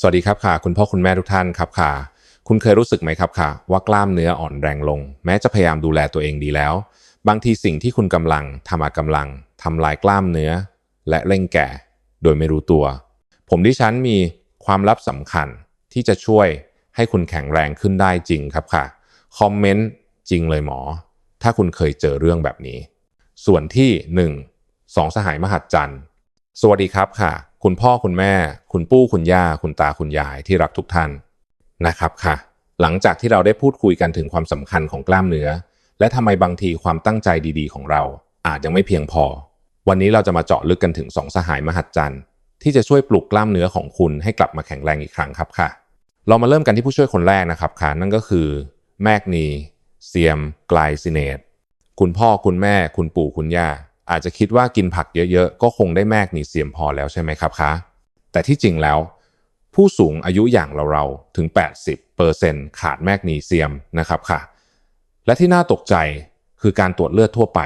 สวัสดีครับค่ะ คุณพ่อคุณแม่ทุกท่านครับค่ะ คุณเคยรู้สึกไหมครับค่ะ ว่ากล้ามเนื้ออ่อนแรงลง แม้จะพยายามดูแลตัวเองดีแล้ว บางทีสิ่งที่คุณกำลังทำอากำลังทำลายกล้ามเนื้อ และเร่งแก่ โดยไม่รู้ตัว ผมดิฉันมีความลับสำคัญที่จะช่วยให้คุณแข็งแรงขึ้นได้จริงครับค่ะคอมเมนต์จริงเลยหมอ ถ้าคุณเคยเจอเรื่องแบบนี้ ส่วนที่ 1. สองสหายมหัศจรรย์ สวัสดีครับค่ะ คุณพ่อคุณแม่ คุณปู่คุณย่า คุณตาคุณยายที่รักทุกท่านนะครับค่ะ หลังจากที่เราได้พูดคุยกันถึงความสำคัญของกล้ามเนื้อ และทำไมบางทีความตั้งใจดีๆ ของเรา อาจยังไม่เพียงพอ วันนี้เราจะมาเจาะลึกกันถึงสองสหายมหัศจรรย์ที่จะช่วยปลุกกล้ามเนื้อของคุณให้กลับมาแข็งแรงอีกครั้งครับค่ะ เรามาเริ่มกันที่ผู้ช่วยคนแรกนะครับค่ะนั่นก็คือแมกนีเซียมไกลซิเนตคุณพ่อคุณแม่ คุณปู่คุณย่า อาจจะคิดว่ากินผักเยอะๆ ก็คงได้แมกนีเซียมพอแล้วใช่ไหมครับคะแต่ที่จริงแล้ว ผู้สูงอายุอย่างเราๆถึง 80%ขาดแมกนีเซียมนะครับค่ะ และที่น่าตกใจคือการตรวจเลือดทั่วไป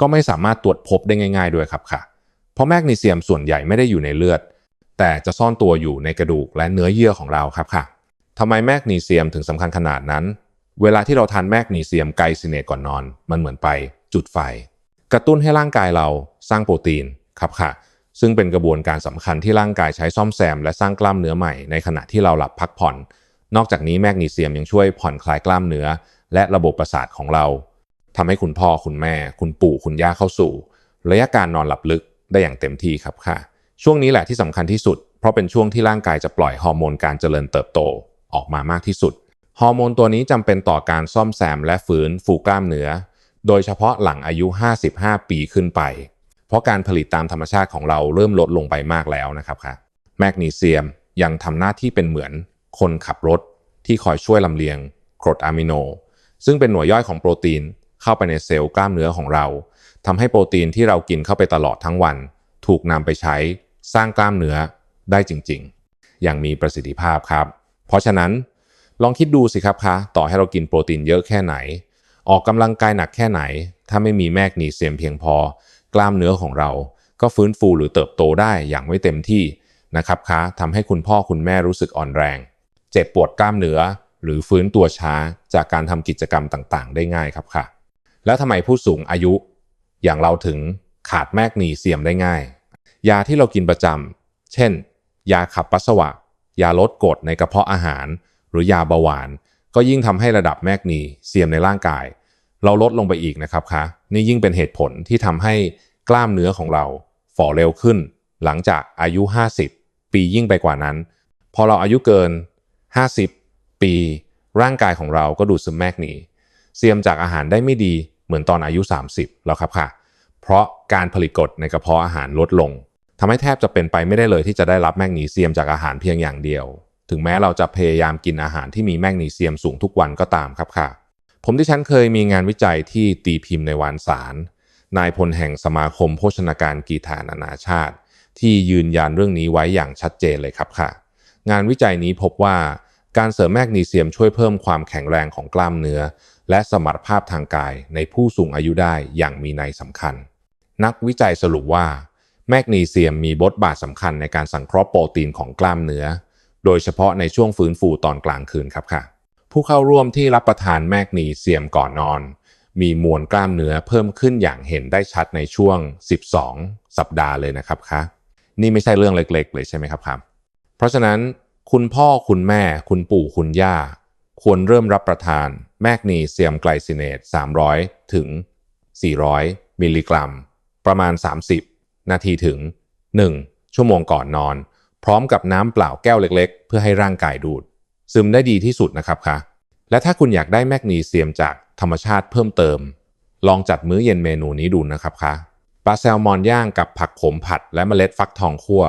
ก็ไม่สามารถตรวจพบได้ง่าย ๆด้วยครับค่ะ เพราะแมกนีเซียมส่วนใหญ่ไม่ได้อยู่ในเลือด แต่จะซ่อนตัวอยู่ในกระดูกและเนื้อเยื่อของเราครับค่ะทำไมแมกนีเซียมถึงสำคัญขนาดนั้น เวลาที่เราทานแมกนีเซียมไกลซิเนตก่อนนอน มันเหมือนไปจุดไฟ กระตุ้นให้ร่างกายเราสร้างโปรตีนครับค่ะ ซึ่งเป็นกระบวนการสำคัญที่ร่างกายใช้ซ่อมแซมและสร้างกล้ามเนื้อใหม่ในขณะที่เราหลับพักผ่อน นอกจากนี้แมกนีเซียมยังช่วยผ่อนคลายกล้ามเนื้อ และระบบประสาทของเราทำให้คุณพ่อคุณแม่ คุณปู่คุณย่าเข้าสู่ ระยะการนอนหลับลึกได้อย่างเต็มที่ครับค่ะ ช่วงนี้แหละที่สำคัญที่สุด เพราะเป็นช่วงที่ร่างกายจะปล่อยฮอร์โมนการเจริญเติบโตออกมามากที่สุดฮอร์โมนตัวนี้จำเป็นต่อการซ่อมแซมและฟื้นฟูกล้ามเนื้อ โดยเฉพาะหลังอายุ 55 ปีขึ้นไป เพราะการผลิตตามธรรมชาติของเราเริ่มลดลงไปมากแล้วนะครับค่ะแมกนีเซียมยังทำหน้าที่เป็นเหมือนคนขับรถที่คอยช่วยลำเลียงกรดอะมิโน ซึ่งเป็นหน่วยย่อยของโปรตีนเข้าไปในเซลล์กล้ามเนื้อของเราทำให้โปรตีนที่เรากินเข้าไปตลอดทั้งวัน ถูกนำไปใช้สร้างกล้ามเนื้อได้จริงๆ อย่างมีประสิทธิภาพครับ เพราะฉะนั้นลองคิดดูสิครับคะต่อให้เรากินโปรตีนเยอะแค่ไหน ออกกำลังกายหนักแค่ไหน ถ้าไม่มีแมกนีเซียมเพียงพอ กล้ามเนื้อของเรา ก็ฟื้นฟูหรือเติบโตได้อย่างไม่เต็มที่นะครับคะทำให้คุณพ่อคุณแม่รู้สึกอ่อนแรง เจ็บปวดกล้ามเนื้อ หรือฟื้นตัวช้าจากการทำกิจกรรมต่างๆ ได้ง่ายครับค่ะ แล้วทำไมผู้สูงอายุ อย่างเราถึงขาดแมกนีเซียมได้ง่าย ยาที่เรากินประจำเช่น ยาขับปัสสาวะ ยาลดกรดในกระเพาะอาหาร หรือยาเบาหวาน ก็ยิ่งทำให้ระดับแมกนีเซียมในร่างกาย เราลดลงไปอีกนะครับคะนี่ยิ่งเป็นเหตุผลที่ทำให้กล้ามเนื้อของเราฝ่อเร็วขึ้น หลังจากอายุ 50 ปียิ่งไปกว่านั้น พอเราอายุเกิน 50 ปี ร่างกายของเราก็ดูดซึมแมกนีเซียมจากอาหารได้ไม่ดีเหมือนตอนอายุ 30 แล้วครับค่ะ เพราะการผลิตกรดในกระเพาะอาหารลดลงทำให้แทบจะเป็นไปไม่ได้เลยที่จะได้รับแมกนีเซียมจากอาหารเพียงอย่างเดียว ถึงแม้เราจะพยายามกินอาหารที่มีแมกนีเซียมสูงทุกวันก็ตามครับค่ะ ผมที่ฉันเคยมีงานวิจัยที่ตีพิมพ์ในวารสาร นายพลแห่งสมาคมโภชนาการกีฬานานาชาติ ที่ยืนยันเรื่องนี้ไว้อย่างชัดเจนเลยครับค่ะ งานวิจัยนี้พบว่าการเสริมแมกนีเซียมช่วยเพิ่มความแข็งแรงของกล้ามเนื้อ และสมรรถภาพทางกายในผู้สูงอายุได้อย่างมีนัยสำคัญ นักวิจัยสรุปว่า แมกนีเซียมมีบทบาทสำคัญในการสังเคราะห์โปรตีนของกล้ามเนื้อ โดยเฉพาะในช่วงฟื้นฟูตอนกลางคืนครับค่ะ ผู้เข้าร่วมที่รับประทานแมกนีเซียมก่อนนอน มีมวลกล้ามเนื้อเพิ่มขึ้นอย่างเห็นได้ชัดในช่วง 12 สัปดาห์เลยนะครับคะนี่ไม่ใช่เรื่องเล็กๆ เลยใช่ไหมครับครับ เพราะฉะนั้นคุณพ่อคุณแม่ คุณปู่คุณย่า ควรเริ่มรับประทานแมกนีเซียมไกลซิเนต 300 ถึง 400 มิลลิกรัม ประมาณ 30 นาทีถึง 1 ชั่วโมงก่อนนอน พร้อมกับน้ำเปล่าแก้วเล็กๆ เพื่อให้ร่างกายดูด ซึมได้ดีที่สุดนะครับคะและถ้าคุณอยากได้แมกนีเซียมจากธรรมชาติเพิ่มเติม ลองจัดมื้อเย็นเมนูนี้ดูนะครับคะปลาแซลมอนย่างกับผักขมผัดและเมล็ดฟักทองคั่ว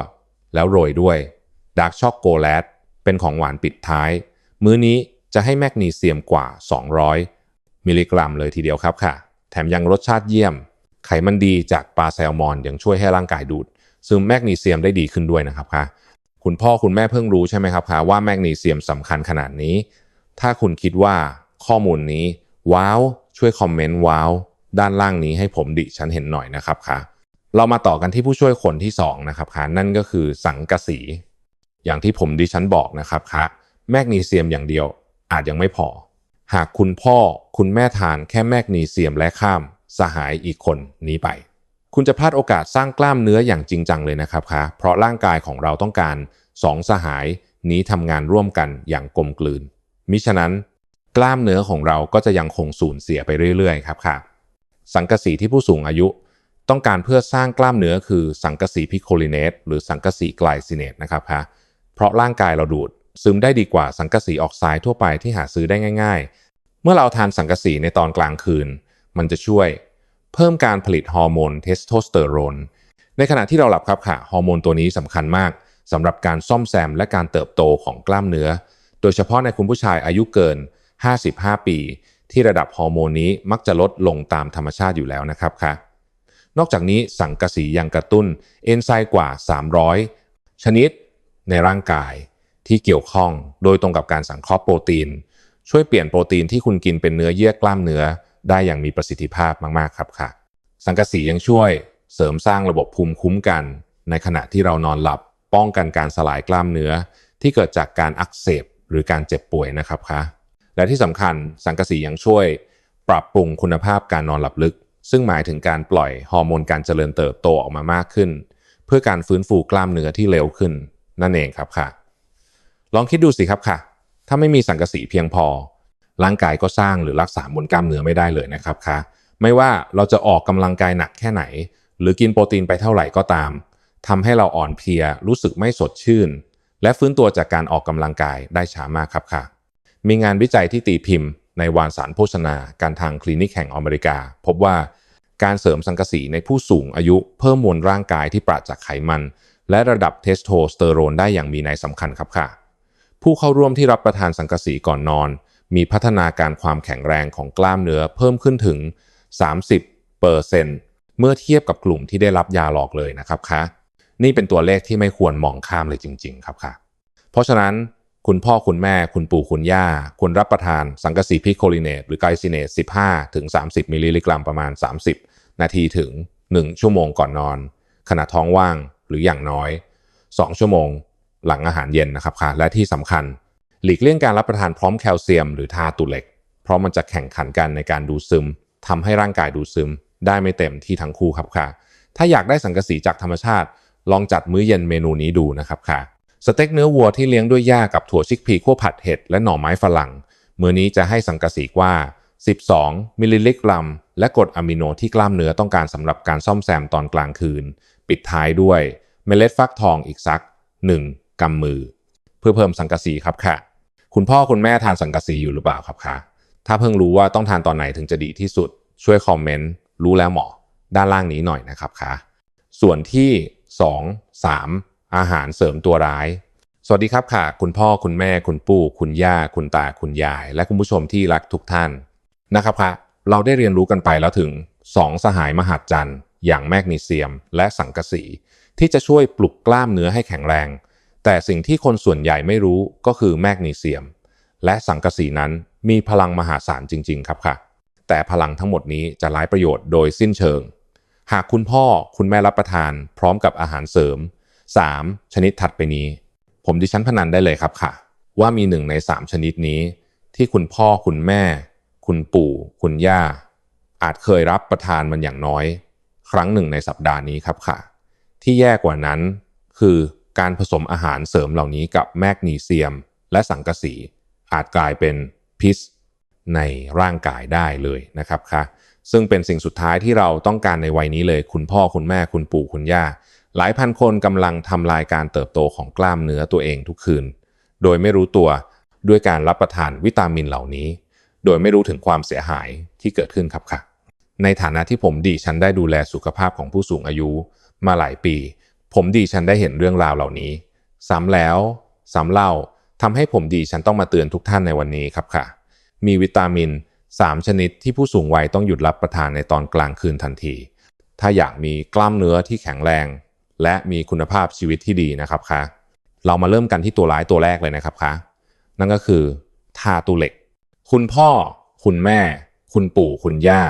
แล้วโรยด้วยดาร์กช็อกโกแลตเป็นของหวานปิดท้าย มื้อนี้จะให้แมกนีเซียมกว่า 200 มิลลิกรัมเลยทีเดียวครับค่ะ แถมยังรสชาติเยี่ยม ไขมันดีจากปลาแซลมอนยังช่วยให้ร่างกายดูด ซึมแมกนีเซียมได้ดีขึ้นด้วยนะครับค่ะ คุณพ่อคุณแม่เพิ่งรู้ใช่ไหมครับคะว่าแมกนีเซียมสำคัญขนาดนี้ ถ้าคุณคิดว่าข้อมูลนี้ ว้าว ช่วยคอมเมนต์ว้าว ด้านล่างนี้ให้ผมดิฉันเห็นหน่อยนะครับค่ะเรามาต่อกันที่ผู้ช่วยคนที่2นะครับค่ะนั่นก็คือสังกะสี อย่างที่ผมดิฉันบอกนะครับคะแมกนีเซียมอย่างเดียวอาจยังไม่พอ หากคุณพ่อคุณแม่ทานแค่แมกนีเซียมและข้าม สหายอีกคนหนี้ไป คุณจะพลาดโอกาสสร้างกล้ามเนื้ออย่างจริงจังเลยนะครับคะเพราะร่างกายของเราต้องการสองสหายนี้ทำงานร่วมกันอย่างกลมกลืน มิฉะนั้น กล้ามเนื้อของเราก็จะยังคงสูญเสียไปเรื่อยๆ ครับค่ะ สังกะสีที่ผู้สูงอายุต้องการเพื่อสร้างกล้ามเนื้อคือสังกะสีพิโคลิเนตหรือสังกะสีไกลซิเนตนะครับฮะเพราะร่างกายเราดูด ซึมได้ดีกว่าสังกะสีออกไซด์ทั่วไปที่หาซื้อได้ง่าย ๆ เมื่อเราทานสังกะสีในตอนกลางคืน มันจะช่วย เพิ่มการผลิตฮอร์โมนเทสโทสเตอโรนในขณะที่เราหลับครับค่ะฮอร์โมนตัวนี้สำคัญมากสำหรับการซ่อมแซมและการเติบโตของกล้ามเนื้อ โดยเฉพาะในคุณผู้ชายอายุเกิน 55 ปี ที่ระดับฮอร์โมนนี้มักจะลดลงตามธรรมชาติอยู่แล้วนะครับค่ะนอกจากนี้สังกะสียังกระตุ้นเอนไซม์กว่า 300 ชนิดในร่างกายที่เกี่ยวข้อง โดยตรงกับการสังเคราะห์โปรตีน ช่วยเปลี่ยนโปรตีนที่คุณกินเป็นเนื้อเยื่อกล้ามเนื้อ ได้อย่างมีประสิทธิภาพมาก ๆ ครับค่ะ สังกะสียังช่วยเสริมสร้างระบบภูมิคุ้มกัน ในขณะที่เรานอนหลับ ป้องกันการสลายกล้ามเนื้อ ที่เกิดจากการอักเสบหรือการเจ็บป่วยนะครับคะและที่สำคัญสังกะสียังช่วย ปรับปรุงคุณภาพการนอนหลับลึก ซึ่งหมายถึงการปล่อยฮอร์โมนการเจริญเติบโตออกมามากขึ้น เพื่อการฟื้นฟูกล้ามเนื้อที่เร็วขึ้น นั่นเองครับค่ะ ลองคิดดูสิครับค่ะ ถ้าไม่มีสังกะสีเพียงพอ ร่างกายก็สร้างหรือรักษามวลกล้ามเนื้อไม่ได้เลยนะครับค่ะไม่ว่าเราจะออกกำลังกายหนักแค่ไหน หรือกินโปรตีนไปเท่าไหร่ก็ตามทำให้เราอ่อนเพลียรู้สึกไม่สดชื่น และฟื้นตัวจากการออกกำลังกายได้ช้ามากครับค่ะ มีงานวิจัยที่ตีพิมพ์ ในวารสารโภชนา การทางคลินิกแห่งอเมริกา พบว่าการเสริมสังกะสีในผู้สูงอายุเพิ่มมวลร่างกายที่ปราศจากไขมัน และระดับเทสโทสเตอโรนได้อย่างมีนัยสำคัญครับค่ะ ผู้เข้าร่วมที่รับประทานสังกะสีก่อนนอน มีพัฒนาการความแข็งแรงของกล้ามเนื้อเพิ่มขึ้นถึง 30เปอร์เซนเมื่อเทียบกับกลุ่มที่ได้รับยาหลอกเลยนะครับค่ะนี่เป็นตัวเลขที่ไม่ควรมองข้ามเลยจริง ๆ ครับค่ะ เพราะฉะนั้นคุณพ่อคุณแม่คุณปู่คุณย่าควรรับประทานสังกะสีพิโคลิเนตหรือไกลซิเนต15ถึง30 มิลลิกรัมประมาณ 30 นาทีถึง 1 ชั่วโมงก่อนนอน ขณะท้องว่างหรืออย่างน้อย 2 ชั่วโมงหลังอาหารเย็นนะครับค่ะและที่สำคัญ หลีกเลี่ยงการรับประทานพร้อมแคลเซียมหรือทาตุเหล็ก เพราะมันจะแข่งขันกันในการดูดซึมทำให้ร่างกายดูดซึม ได้ไม่เต็มที่ทั้งคู่ครับค่ะ ถ้าอยากได้สังกะสีจากธรรมชาติ ลองจัดมื้อเย็นเมนูนี้ดูนะครับค่ะ สเต็กเนื้อวัวที่เลี้ยงด้วยหญ้ากับถั่วชิกพีคั่วผัดเห็ดและหน่อไม้ฝรั่ง มื้อนี้จะให้สังกะสีว่า 12 มิลลิลิกรัม และกรดอะมิโนที่กล้ามเนื้อต้องการสำหรับการซ่อมแซมตอนกลางคืน ปิดท้ายด้วยเมล็ดฟักทองอีกสัก 1กำมือ เพื่อเพิ่มสังกะสีครับค่ะ คุณพ่อคุณแม่ทานสังกะสีอยู่หรือเปล่าครับคะถ้าเพิ่งรู้ว่าต้องทานตอนไหนถึงจะดีที่สุด ช่วยคอมเมนต์รู้แล้วหมอด้านล่างนี้หน่อยนะครับคะส่วนที่ 2. 3. อาหารเสริมตัวร้าย สวัสดีครับค่ะ คุณพ่อคุณแม่คุณปู่ คุณย่า คุณตาคุณยาย และคุณผู้ชมที่รักทุกท่านนะครับค่ะเราได้เรียนรู้กันไปแล้วถึง 2 สหายมหัศจรรย์อย่างแมกนีเซียม และสังกะสี ที่จะช่วยปลุกกล้ามเนื้อให้แข็งแรง แต่สิ่งที่คนส่วนใหญ่ไม่รู้ก็คือแมกนีเซียม และสังกะสีนั้นมีพลังมหาศาลจริง ๆ ครับค่ะ แต่พลังทั้งหมดนี้จะร้ประโยชน์โดยสิ้นเชิง หากคุณพ่อคุณแม่รับประทาน พร้อมกับอาหารเสริม 3. ชนิดถัดไปนี้ ผมดิฉันพนันได้เลยครับค่ะ ว่ามีหนึ่งใน 3 ชนิดนี้ ที่คุณพ่อคุณแม่ คุณปู่ คุณย่า อาจเคยรับประทานมันอย่างน้อย ครั้งหนึ่งในสัปดาห์นี้ครับค่ะ ที่แย่กว่านั้นคือ การผสมอาหารเสริมเหล่านี้กับแมกนีเซียม และสังกะสีอาจกลายเป็นพิษในร่างกายได้เลยนะครับค่ะซึ่งเป็นสิ่งสุดท้ายที่เราต้องการในวัยนี้เลย คุณพ่อคุณแม่คุณปู่คุณย่า หลายพันคนกำลังทำลายการเติบโตของกล้ามเนื้อตัวเองทุกคืน โดยไม่รู้ตัวด้วยการรับประทานวิตามินเหล่านี้ โดยไม่รู้ถึงความเสียหายที่เกิดขึ้นครับค่ะในฐานะที่ผมดีฉันได้ดูแลสุขภาพของผู้สูงอายุมาหลายปี ผมดีฉันได้เห็นเรื่องราวเหล่านี้ ซ้ำแล้ว ซ้ำเล่าทำให้ผมดีฉันต้องมาเตือนทุกท่านในวันนี้ครับค่ะ มีวิตามิน 3 ชนิดที่ผู้สูงวัยต้องหยุดรับประทานในตอนกลางคืนทันที ถ้าอยากมีกล้ามเนื้อที่แข็งแรง และมีคุณภาพชีวิตที่ดีนะครับคะเรามาเริ่มกันที่ตัวร้ายตัวแรกเลยนะครับคะนั่นก็คือทาตูเหล็ก คุณพ่อ คุณแม่ คุณปู่ คุณย่า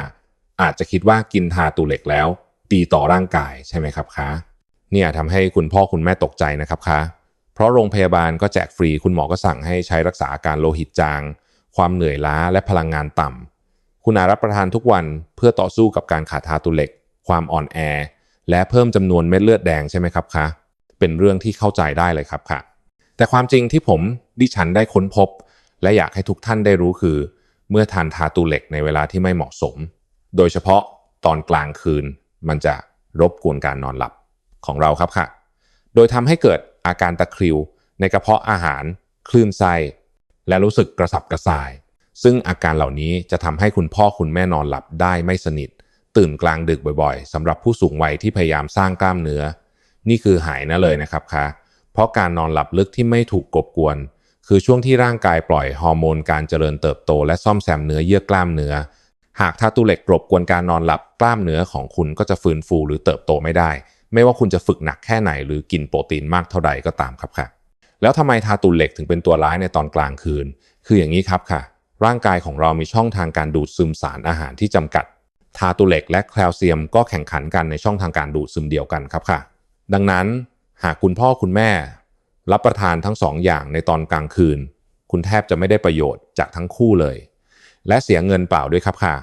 อาจจะคิดว่ากินทาตูเหล็กแล้ว ดีต่อร่างกายใช่ไหมครับคะ เนี่ยทำให้คุณพ่อคุณแม่ตกใจนะครับคะเพราะโรงพยาบาลก็แจกฟรีคุณหมอก็สั่งให้ใช้รักษาอาการโลหิตจาง ความเหนื่อยล้าและพลังงานต่ำคุณอารับประทานทุกวันเพื่อต่อสู้กับการขาดธาตุเหล็ก ความอ่อนแอ และเพิ่มจำนวนเม็ดเลือดแดงใช่ไหมครับคะเป็นเรื่องที่เข้าใจได้เลยครับค่ะ แต่ความจริงที่ผมดิฉันได้ค้นพบ และอยากให้ทุกท่านได้รู้คือ เมื่อทานธาตุเหล็กในเวลาที่ไม่เหมาะสม โดยเฉพาะตอนกลางคืนมันจะรบกวนการนอนหลับ ของเราครับค่ะ โดยทำให้เกิดอาการตะคริว ในกระเพาะอาหาร คลื่นไส้ และรู้สึกกระสับกระส่าย ซึ่งอาการเหล่านี้จะทำให้คุณพ่อคุณแม่นอนหลับได้ไม่สนิท ตื่นกลางดึกบ่อยๆสำหรับผู้สูงวัยที่พยายามสร้างกล้ามเนื้อ นี่คือหายนะเลยนะครับคะเพราะการนอนหลับลึกที่ไม่ถูกกบกวน คือช่วงที่ร่างกายปล่อยฮอร์โมนการเจริญเติบโต และซ่อมแซมเนื้อเยื่อกล้ามเนื้อหากธาตุเหล็กรบกวนการนอนหลับกล้ามเนื้อของคุณก็จะฟื้นฟูหรือเติบโตไม่ได้ ไม่ว่าคุณจะฝึกหนักแค่ไหนหรือกินโปรตีนมากเท่าใดก็ตามครับค่ะ แล้วทำไมธาตุเหล็กถึงเป็นตัวร้ายในตอนกลางคืน คืออย่างนี้ครับค่ะ ร่างกายของเรามีช่องทางการดูดซึมสารอาหารที่จำกัดธาตุเหล็กและแคลเซียมก็แข่งขันกันในช่องทางการดูดซึมเดียวกันครับค่ะ ดังนั้นหากคุณพ่อคุณแม่ รับประทานทั้งสองอย่างในตอนกลางคืน คุณแทบจะไม่ได้ประโยชน์จากทั้งคู่เลย และเสียเงินเปล่าด้วยครับค่ะ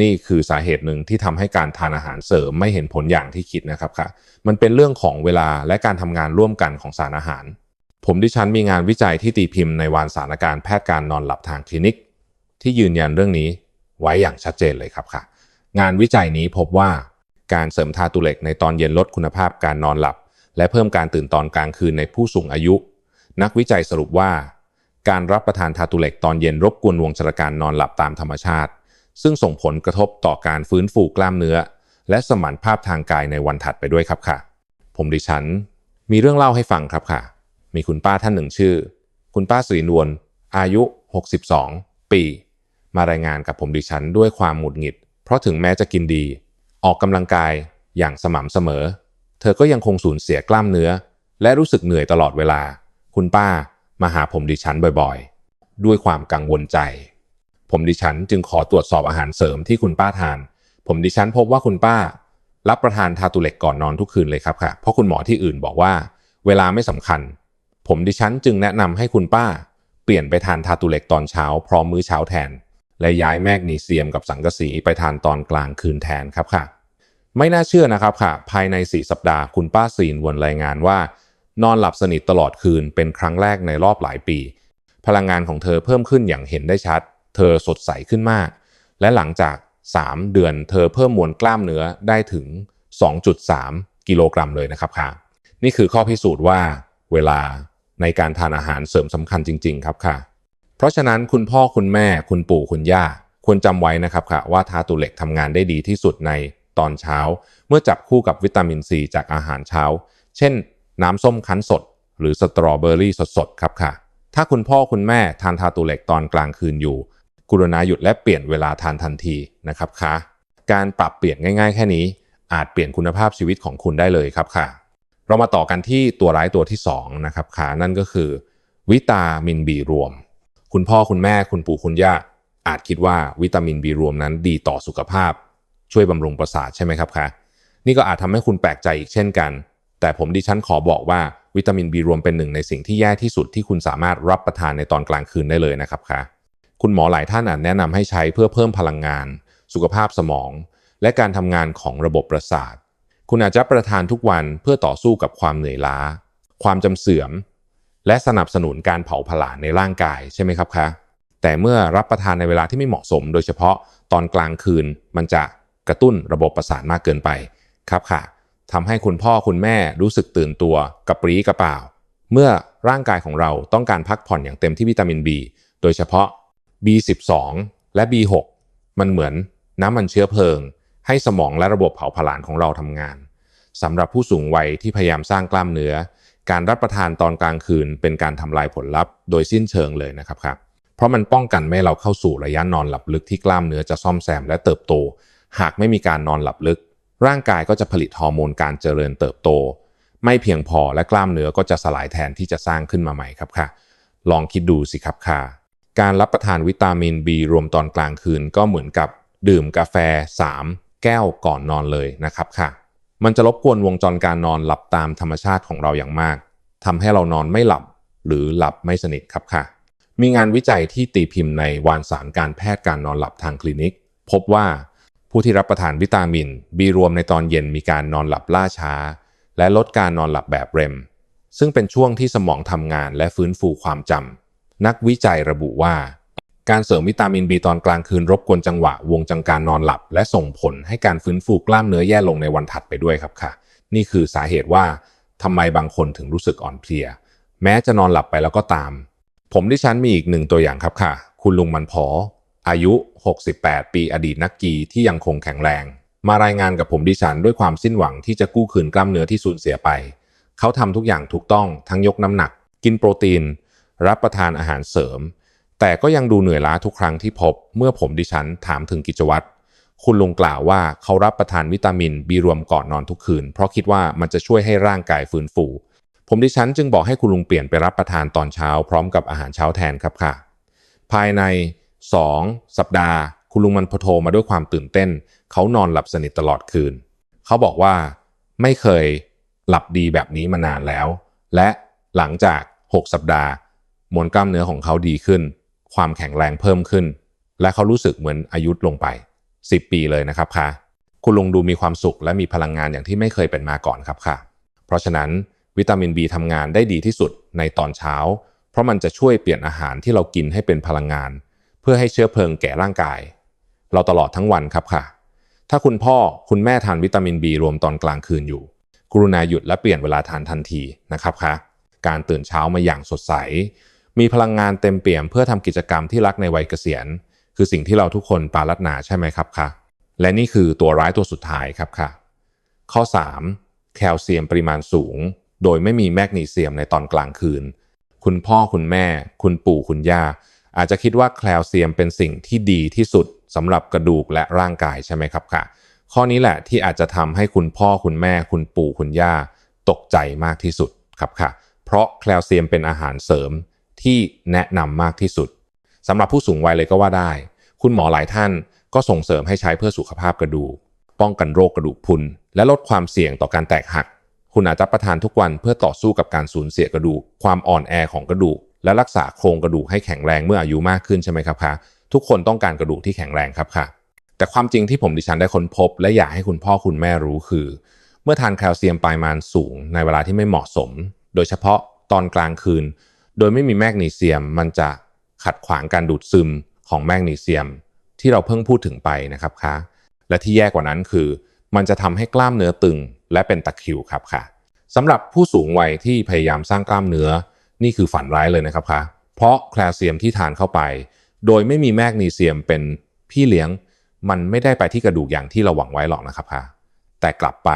นี่คือสาเหตุหนึ่งที่ทำให้การทานอาหารเสริมไม่เห็นผลอย่างที่คิดนะครับค่ะ มันเป็นเรื่องของเวลาและการทำงานร่วมกันของสารอาหาร ผมดิฉันมีงานวิจัยที่ตีพิมพ์ในวารสารการแพทย์การนอนหลับทางคลินิก ที่ยืนยันเรื่องนี้ไว้อย่างชัดเจนเลยครับค่ะ งานวิจัยนี้พบว่าการเสริมธาตุเหล็กในตอนเย็นลดคุณภาพการนอนหลับ และเพิ่มการตื่นตอนกลางคืนในผู้สูงอายุ นักวิจัยสรุปว่า การรับประทานธาตุเหล็กตอนเย็นรบกวนวงจรการนอนหลับตามธรรมชาติ ซึ่งส่งผลกระทบต่อการฟื้นฟูกล้ามเนื้อ และสมานภาพทางกายในวันถัดไปด้วยครับค่ะ ผมดิฉัน มีเรื่องเล่าให้ฟังครับค่ะ มีคุณป้าท่านหนึ่งชื่อ คุณป้าศรีนวลอายุ 62 ปี มารายงานกับผมดิฉันด้วยความหงุดหงิด เพราะถึงแม้จะกินดี ออกกำลังกายอย่างสม่ำเสมอ เธอก็ยังคงสูญเสียกล้ามเนื้อ และรู้สึกเหนื่อยตลอดเวลา คุณป้ามาหาผมดิฉันบ่อยๆ ด้วยความกังวลใจ ผมดิฉันจึงขอตรวจสอบอาหารเสริมที่คุณป้าทาน ผมดิฉันพบว่าคุณป้า รับประทานทาตุเหล็กก่อนนอนทุกคืนเลยครับค่ะ เพราะคุณหมอที่อื่นบอกว่า เวลาไม่สำคัญ ผมดิฉันจึงแนะนำให้คุณป้า เปลี่ยนไปทานทาตุเหล็กตอนเช้า พร้อมมื้อเช้าแทน และย้ายแมกนีเซียมกับสังกะสีไปทานตอนกลางคืนแทนครับค่ะ ไม่น่าเชื่อนะครับค่ะ ภายใน 4 สัปดาห์คุณป้าซีนวนรายงานว่า นอนหลับสนิทตลอดคืนเป็นครั้งแรกในรอบหลายปี พลังงานของเธอเพิ่มขึ้นอย่างเห็นได้ชัด เธอสดใสขึ้นมาก และหลังจาก 3 เดือนเธอเพิ่มมวลกล้ามเนื้อได้ถึง 2.3 กิโลกรัมเลยนะครับค่ะ นี่คือข้อพิสูจน์ว่าเวลาในการทานอาหารเสริมสำคัญจริง ๆ ครับค่ะ เพราะฉะนั้นคุณพ่อคุณแม่คุณปู่คุณย่าควรจำไว้นะครับค่ะว่าทาตุเหล็กทำงานได้ดีที่สุดในตอนเช้า เมื่อจับคู่กับวิตามินซีจากอาหารเช้า เช่น น้ำส้มคั้นสด หรือสตรอเบอรี่สดๆครับค่ะ ถ้าคุณพ่อคุณแม่ทานทาตุเหล็กตอนกลางคืนอยู่ กรุณาหยุดและเปลี่ยนเวลาทานทันทีนะครับค่ะการปรับเปลี่ยนง่าย ๆ แค่นี้ อาจเปลี่ยนคุณภาพชีวิตของคุณได้เลยครับค่ะ เรามาต่อกันที่ตัวร้ายตัวที่2นะครับค่ะนั่นก็คือ วิตามินบีรวม คุณพ่อคุณแม่คุณปู่คุณย่าอาจคิดว่าวิตามินบีรวมนั้นดีต่อสุขภาพ ช่วยบำรุงประสาทใช่ไหมครับคะนี่ก็อาจทำให้คุณแปลกใจอีกเช่นกัน แต่ผมดิฉันขอบอกว่าวิตามินบีรวมเป็นหนึ่งในสิ่งที่แย่ที่สุดที่คุณสามารถรับประทานในตอนกลางคืนได้เลยนะครับค่ะ คุณหมอหลายท่านอาจแนะนำให้ใช้เพื่อเพิ่มพลังงาน สุขภาพสมอง และการทำงานของระบบประสาท คุณอาจจะประทานทุกวันเพื่อต่อสู้กับความเหนื่อยล้า ความจำเสื่อม และสนับสนุนการเผาผลาญในร่างกายใช่ไหมครับคะแต่เมื่อรับประทานในเวลาที่ไม่เหมาะสม โดยเฉพาะตอนกลางคืนมันจะกระตุ้นระบบประสาทมากเกินไปครับค่ะทำให้คุณพ่อคุณแม่รู้สึกตื่นตัวกระปรี้กระเป๋า เมื่อร่างกายของเราต้องการพักผ่อนอย่างเต็มที่วิตามิน B โดยเฉพาะ B12 และ B6 มันเหมือนน้ำมันเชื้อเพลิง ให้สมองและระบบเผาผลาญของเราทำงานสำหรับผู้สูงวัยที่พยายามสร้างกล้ามเนื้อ การรับประทานตอนกลางคืนเป็นการทำลายผลลัพธ์โดยสิ้นเชิงเลยนะครับครับ เพราะมันป้องกันไม่ให้เราเข้าสู่ระยะนอนหลับลึกที่กล้ามเนื้อจะซ่อมแซมและเติบโต หากไม่มีการนอนหลับลึก ร่างกายก็จะผลิตฮอร์โมนการเจริญเติบโต ไม่เพียงพอและกล้ามเนื้อก็จะสลายแทนที่จะสร้างขึ้นมาใหม่ครับค่ะ ลองคิดดูสิครับค่ะ การรับประทานวิตามิน B รวมตอนกลางคืนก็เหมือนกับดื่มกาแฟ 3 แก้วก่อนนอนเลยนะครับค่ะ มันจะรบกวนวงจรการนอนหลับตามธรรมชาติของเราอย่างมากทำให้เรานอนไม่หลับหรือหลับไม่สนิทครับค่ะ มีงานวิจัยที่ตีพิมพ์ในวารสารการแพทย์การนอนหลับทางคลินิก พบว่าผู้ที่รับประทานวิตามินบีรวมในตอนเย็นมีการนอนหลับล่าช้า และลดการนอนหลับแบบเรม ซึ่งเป็นช่วงที่สมองทำงานและฟื้นฟูความจำ นักวิจัยระบุว่า การเสริมวิตามินบีตอนกลางคืนรบกวนจังหวะ วงจังการนอนหลับ และส่งผลให้การฟื้นฟูกล้ามเนื้อแย่ลงในวันถัดไปด้วยครับค่ะ นี่คือสาเหตุว่าทำไมบางคนถึงรู้สึกอ่อนเพลีย แม้จะนอนหลับไปแล้วก็ตาม ผมดิฉันมีอีกหนึ่งตัวอย่างครับค่ะ คุณลุงมันพอ อายุ 68 ปีอดีตนักกีที่ยังคงแข็งแรง มารายงานกับผมดิฉันด้วยความสิ้นหวังที่จะกู้คืนกล้ามเนื้อที่สูญเสียไป เขาทำทุกอย่างถูกต้องทั้งยกน้ำหนัก กินโปรตีน รับประทานอาหารเสริม แต่ก็ยังดูเหนื่อยล้าทุกครั้งที่พบ เมื่อผมดิฉันถามถึงกิจวัตรคุณลุงกล่าวว่าเขารับประทานวิตามินบีรวมก่อนนอนทุกคืน เพราะคิดว่ามันจะช่วยให้ร่างกายฟื้นฟู ผมดิฉันจึงบอกให้คุณลุงเปลี่ยนไปรับประทานตอนเช้า พร้อมกับอาหารเช้าแทนครับค่ะ ภายใน 2 สัปดาห์ คุณลุงมันพโทรมาด้วยความตื่นเต้น เขานอนหลับสนิทตลอดคืน เขาบอกว่าไม่เคยหลับดีแบบนี้มานานแล้ว และหลังจาก 6 สัปดาห์ มวลกล้ามเนื้อของเขาดีขึ้น ความแข็งแรงเพิ่มขึ้น และเขารู้สึกเหมือนอายุลงไป 10 ปีเลยนะครับค่ะ คุณลุงดูมีความสุขและมีพลังงานอย่างที่ไม่เคยเป็นมาก่อนครับค่ะ เพราะฉะนั้นวิตามิน B ทำงานได้ดีที่สุดในตอนเช้า เพราะมันจะช่วยเปลี่ยนอาหารที่เรากินให้เป็นพลังงาน เพื่อให้เชื้อเพลิงแก่ร่างกาย เราตลอดทั้งวันครับค่ะ ถ้าคุณพ่อคุณแม่ทานวิตามิน B รวมตอนกลางคืนอยู่ กรุณาหยุดและเปลี่ยนเวลาทานทันทีนะครับค่ะการตื่นเช้ามาอย่างสดใส มีพลังงานเต็มเปี่ยมเพื่อทำกิจกรรมที่รักในวัยเกษียณ คือสิ่งที่เราทุกคนปรารถนาใช่ไหมครับค่ะและนี่คือตัวร้ายตัวสุดท้ายครับค่ะ ข้อ 3. แคลเซียมปริมาณสูง โดยไม่มีแมกนีเซียมในตอนกลางคืน คุณพ่อคุณแม่ คุณปู่คุณย่า อาจจะคิดว่าแคลเซียมเป็นสิ่งที่ดีที่สุดสำหรับกระดูกและร่างกายใช่ไหมครับค่ะ ข้อนี้แหละที่อาจจะทำให้คุณพ่อคุณแม่ คุณปู่คุณย่า ตกใจมากที่สุดครับค่ะ เพราะแคลเซียมเป็นอาหารเสริม ที่แนะนำมากที่สุดสำหรับผู้สูงวัยเลยก็ว่าได้ คุณหมอหลายท่านก็ส่งเสริมให้ใช้เพื่อสุขภาพกระดูก ป้องกันโรคกระดูกพุน และลดความเสี่ยงต่อการแตกหัก คุณอาจจะประทานทุกวันเพื่อต่อสู้กับการสูญเสียกระดูก ความอ่อนแอของกระดูก และรักษาโครงกระดูกให้แข็งแรงเมื่ออายุมากขึ้นใช่ไหมครับคะทุกคนต้องการกระดูกที่แข็งแรงครับค่ะ แต่ความจริงที่ผมดิฉันได้ค้นพบ และอยากให้คุณพ่อคุณแม่รู้คือ เมื่อทานแคลเซียมปริมาณสูงในเวลาที่ไม่เหมาะสม โดยเฉพาะตอนกลางคืน โดยไม่มีแมกนีเซียม มันจะขัดขวางการดูดซึมของแมกนีเซียม ที่เราเพิ่งพูดถึงไปนะครับคะและที่แย่กว่านั้นคือ มันจะทำให้กล้ามเนื้อตึงและเป็นตะคริวครับค่ะสำหรับผู้สูงวัยที่พยายามสร้างกล้ามเนื้อ นี่คือฝันร้ายเลยนะครับคะเพราะแคลเซียมที่ทานเข้าไป โดยไม่มีแมกนีเซียมเป็นพี่เลี้ยง มันไม่ได้ไปที่กระดูกอย่างที่เราหวังไว้หรอกนะครับค่ะแต่กลับไป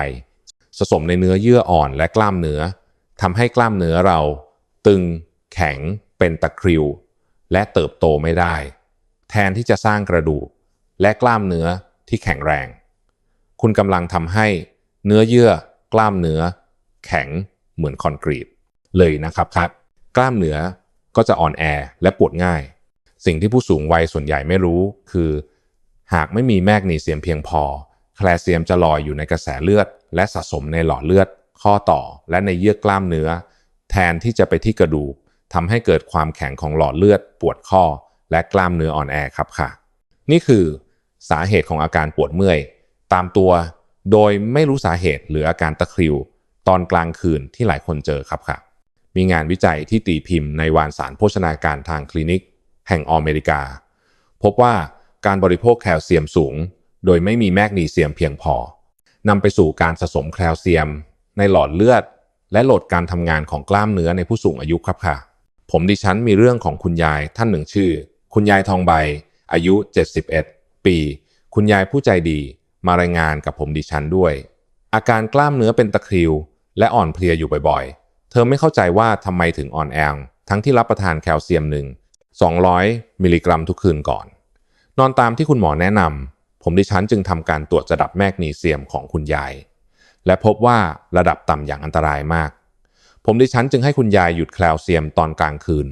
สะสมในเนื้อเยื่ออ่อนและกล้ามเนื้อทำให้กล้ามเนื้อเราตึง แข็งเป็นตะคริว และเติบโตไม่ได้ แทนที่จะสร้างกระดูก และกล้ามเนื้อที่แข็งแรง คุณกำลังทำให้เนื้อเยื่อกล้ามเนื้อ แข็งเหมือนคอนกรีต เลยนะครับครับ กล้ามเนื้อก็จะอ่อนแอและปวดง่าย สิ่งที่ผู้สูงวัยส่วนใหญ่ไม่รู้คือ หากไม่มีแมกนีเซียมเพียงพอ แคลเซียมจะลอยอยู่ในกระแสเลือด และสะสมในหลอดเลือด ข้อต่อและในเยื่อกล้ามเนื้อ แทนที่จะไปที่กระดูก ทำให้เกิดความแข็งของหลอดเลือด ปวดข้อ และกล้ามเนื้ออ่อนแอครับค่ะ นี่คือสาเหตุของอาการปวดเมื่อย ตามตัว โดยไม่รู้สาเหตุหรืออาการตะคริว ตอนกลางคืนที่หลายคนเจอครับค่ะ มีงานวิจัยที่ตีพิมพ์ในวารสารโภชนาการทางคลินิก แห่งอเมริกา พบว่าการบริโภคแคลเซียมสูง โดยไม่มีแมกนีเซียมเพียงพอนำไปสู่การสะสมแคลเซียม ในหลอดเลือด และโหลดการทำงานของกล้ามเนื้อในผู้สูงอายุครับค่ะ ผมดิฉันมีเรื่องของคุณยายท่านหนึ่งชื่อ คุณยายทองใบ อายุ 71 ปี คุณยายผู้ใจดีมารายงานกับผมดิฉันด้วย อาการกล้ามเนื้อเป็นตะคริว และอ่อนเพลียอยู่บ่อยๆ เธอไม่เข้าใจว่าทำไมถึงอ่อนแองทั้งที่รับประทานแคลเซียมหนึ่ง200 มิลลิกรัมทุกคืนก่อน นอนตามที่คุณหมอแนะนำผมดิฉันจึงทำการตรวจระดับแมกนีเซียมของคุณยาย และพบว่าระดับต่ำอย่างอันตรายมาก ผมดิฉันจึงให้คุณยายหยุดแคลเซียมตอนกลางคืน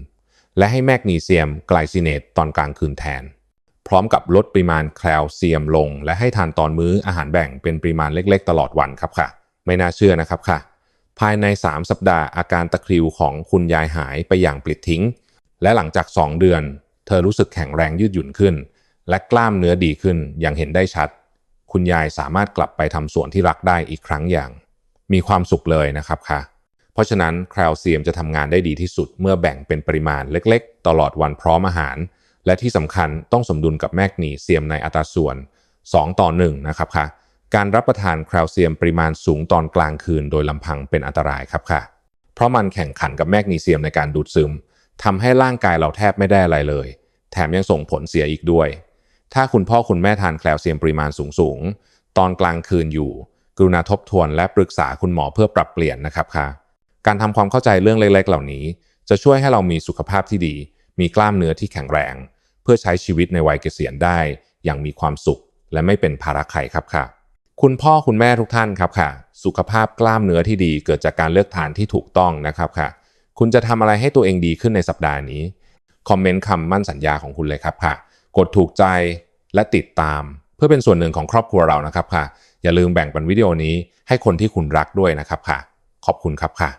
และให้แมกนีเซียมไกลซิเนตตอนกลางคืนแทน พร้อมกับลดปริมาณแคลเซียมลง และให้ทานตอนมื้ออาหารแบ่งเป็นปริมาณเล็กๆ ตลอดวันครับค่ะ ไม่น่าเชื่อนะครับค่ะ ภายใน 3 สัปดาห์อาการตะคริวของคุณยายหายไปอย่างปลิดทิ้ง และหลังจาก 2 เดือน เธอรู้สึกแข็งแรงยืดหยุ่นขึ้น และกล้ามเนื้อดีขึ้นอย่างเห็นได้ชัด คุณยายสามารถกลับไปทำสวนที่รักได้อีกครั้งอย่าง มีความสุขเลยนะครับค่ะ ราะฉะนั้นแคลเซียมจะทำงานได้ดีที่สุดเมื่อแบ่งเป็นปริมาณเล็กๆ ตลอดวันพร้อมอาหาร และที่สำคัญต้องสมดุลกับแมกนีเซียมในอัตราส่วน 2 ต่อ 1 นะครับค่ะ การรับประทานแคลเซียมปริมาณสูงตอนกลางคืนโดยลำพังเป็นอันตรายครับค่ะ เพราะมันแข่งขันกับแมกนีเซียมในการดูดซึมทำให้ร่างกายเราแทบไม่ได้อะไรเลย แถมยังส่งผลเสียอีกด้วย ถ้าคุณพ่อคุณแม่ทานแคลเซียมปริมาณสูงๆตอนกลางคืนอยู่ กรุณาทบทวนและปรึกษาคุณหมอเพื่อปรับเปลี่ยนนะครับค่ะ การทำความเข้าใจเรื่องเล็กๆ เหล่านี้ จะช่วยให้เรามีสุขภาพที่ดี มีกล้ามเนื้อที่แข็งแรง เพื่อใช้ชีวิตในวัยเกษียณได้ อย่างมีความสุข และไม่เป็นภาระใครครับค่ะ คุณพ่อคุณแม่ทุกท่านครับค่ะ สุขภาพกล้ามเนื้อที่ดีเกิดจากการเลือกทานที่ถูกต้องนะครับค่ะ คุณจะทำอะไรให้ตัวเองดีขึ้นในสัปดาห์นี้คอมเมนต์คำมั่นสัญญาของคุณเลยครับค่ะ กดถูกใจและติดตาม เพื่อเป็นส่วนหนึ่งของครอบครัวเรานะครับค่ะ อย่าลืมแบ่งปันวิดีโอนี้ให้คนที่คุณรักด้วยนะครับค่ะ ขอบคุณครับค่ะ